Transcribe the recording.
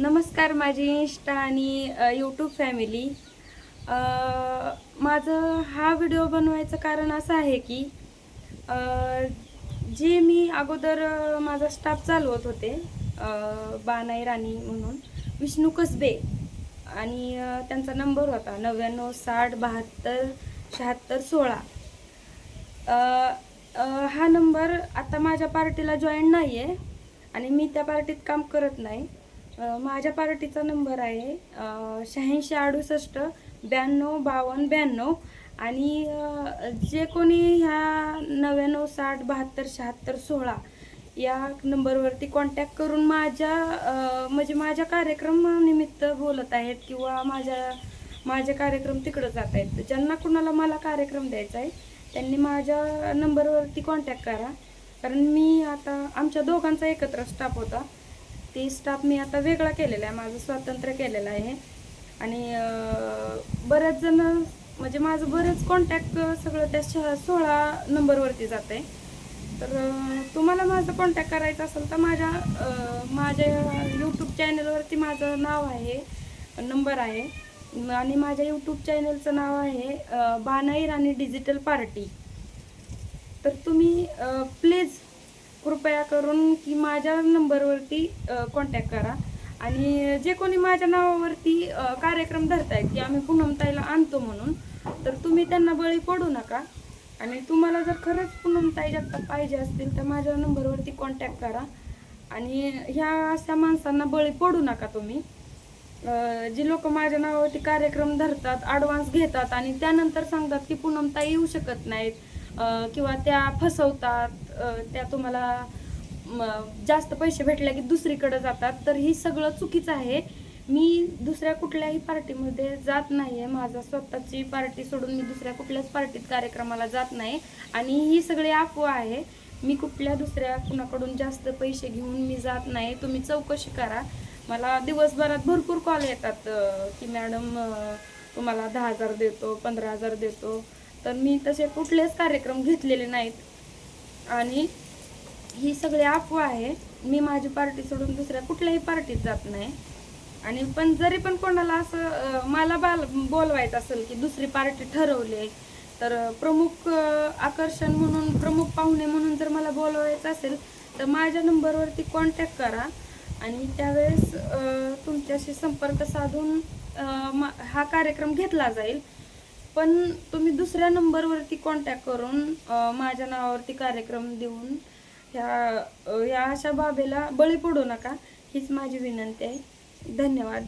नमस्कार माझी इंस्टा आणि यूट्यूब फॅमिली माझं हा व्हिडिओ बनवायचं कारण असं आहे की जे मी अगोदर माझा स्टाफ चालवत होते बानाई राणी म्हणून विष्णू कसबे. आणि त्यांचा नंबर होता नव्याण्णव साठ बहात्तर शहात्तर सोळा. हा नंबर आता माझ्या पार्टीला जॉईन नाही आहे आणि मी त्या पार्टीत काम करत नाही. माझ्या पार्टीचा नंबर आहे शहाऐंशी अडुसष्ट ब्याण्णव बावन्न ब्याण्णव आणि जे कोणी ह्या नव्याण्णव साठ बहात्तर शहात्तर सोळा या नंबरवरती कॉन्टॅक्ट करून माझ्या म्हणजे माझ्या कार्यक्रमानिमित्त बोलत आहेत किंवा माझ्या माझे कार्यक्रम तिकडं जात आहेत. ज्यांना कुणाला मला कार्यक्रम द्यायचा आहे त्यांनी माझ्या नंबरवरती कॉन्टॅक्ट करा. कारण मी आता आमच्या दोघांचा एकत्र स्टाफ होता. ती स्टाफ मी आता वेगळा केलेला आहे माझं स्वातंत्र्य केलेलं आहे. आणि बऱ्याच जण म्हणजे माझं बरेच कॉन्टॅक्ट सगळं त्या श सोळा नंबरवरती जात आहे तर तुम्हाला माझं कॉन्टॅक्ट करायचं असेल तर माझ्या माझ्या यूट्यूब चॅनलवरती माझं नाव आहे नंबर आहे. आणि माझ्या यूट्यूब चॅनलचं नाव आहे बानाईर बानाई राणी डिजिटल पार्टी. तर तुम्ही कृपया करून की माझ्या नंबरवरती कॉन्टॅक्ट करा. आणि जे कोणी माझ्या नावावरती कार्यक्रम धरतायत की आम्ही पूनमताईला आणतो म्हणून तर तुम्ही त्यांना बळी पडू नका. आणि तुम्हाला जर खरंच पूनमताई जगता पाहिजे असतील तर माझ्या नंबरवरती कॉन्टॅक्ट करा. आणि ह्या अशा माणसांना बळी पडू नका तुम्ही. जी लोक माझ्या नावावरती कार्यक्रम धरतात ॲडव्हान्स घेतात आणि त्यानंतर सांगतात की पूनमताई येऊ शकत नाहीत किंवा त्या फसवतात त्या तुम्हाला जास्त पैसे भेटले की दुसरीकडे जातात. तर ही सगळं चुकीचं आहे. मी दुसऱ्या कुठल्याही पार्टीमध्ये जात नाही आहे माझा स्वतःची पार्टी सोडून मी दुसऱ्या कुठल्याच पार्टीत कार्यक्रमाला जात नाही. आणि ही सगळी अफवा आहे. मी कुठल्या दुसऱ्या कुणाकडून जास्त पैसे घेऊन मी जात नाही. तुम्ही चौकशी करा. मला दिवसभरात भरपूर कॉल येतात की मॅडम तुम्हाला दहा हजार देतो पंधरा हजार देतो. तर मी तसे कुठलेच कार्यक्रम घेतलेले नाहीत. आणि ही सगळी अफवा आहे. मी माझी पार्टी सोडून दुसऱ्या कुठल्याही पार्टीत जात नाही. आणि पण जरी पण कोणाला असं मला बाल बोलवायचं असेल की दुसरी पार्टी ठरवली तर प्रमुख आकर्षण म्हणून प्रमुख पाहुणे म्हणून जर मला बोलवायचं असेल तर माझ्या नंबरवरती कॉन्टॅक्ट करा. आणि त्यावेळेस तुमच्याशी संपर्क साधून हा कार्यक्रम घेतला जाईल. पण तुम्ही दुसऱ्या नंबरवरती कॉन्टॅक्ट करून माझ्या नावावरती कार्यक्रम देऊन ह्या या अशा बाबेला बळी पडू नका. हीच माझी विनंती आहे. धन्यवाद.